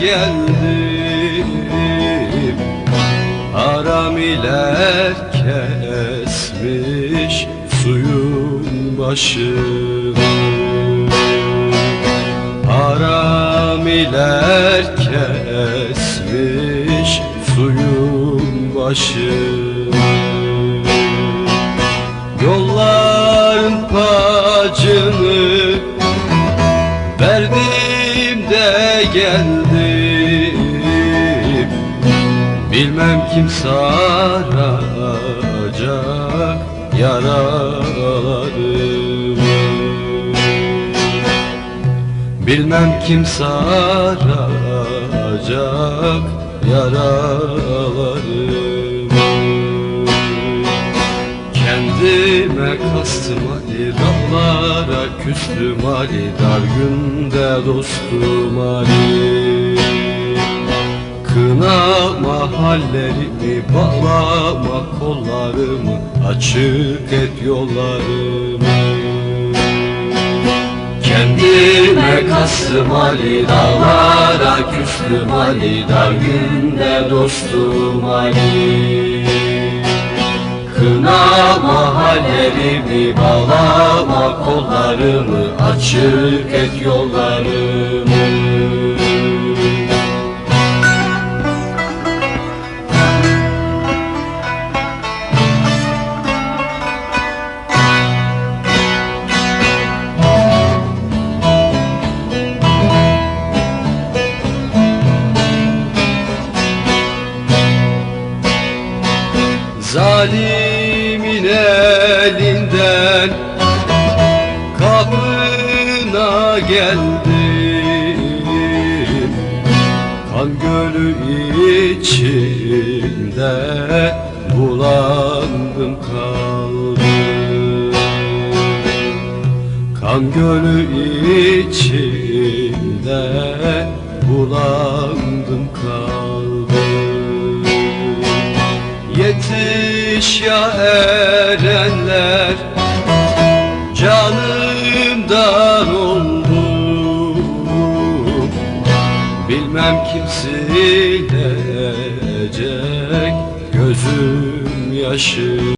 geldim. Haramiler kesmiş suyun başını Haramiler kesmiş suyun başını Yolların pacını geldim Bilmem kim saracak yaralarımı Bilmem kim saracak yaralarımı Kastım Ali Dağlara küstüm Ali Dar günde dostum Ali. Kınama hallerimi Bağlama kollarımı Açık et yollarımı. Kendime kastım Ali Dağlara küstüm Ali Dar günde dostum Ali Kınama hallerimi bağlama kollarımı Açık et yollarımı Zalimin elinden kapına geldim Kan gölü içinde bulandım kaldım. Kan gölü içinde bulandım kaldım Yetiş ya erenler Canımdan oldu Bilmem kim silecek Gözüm yaşı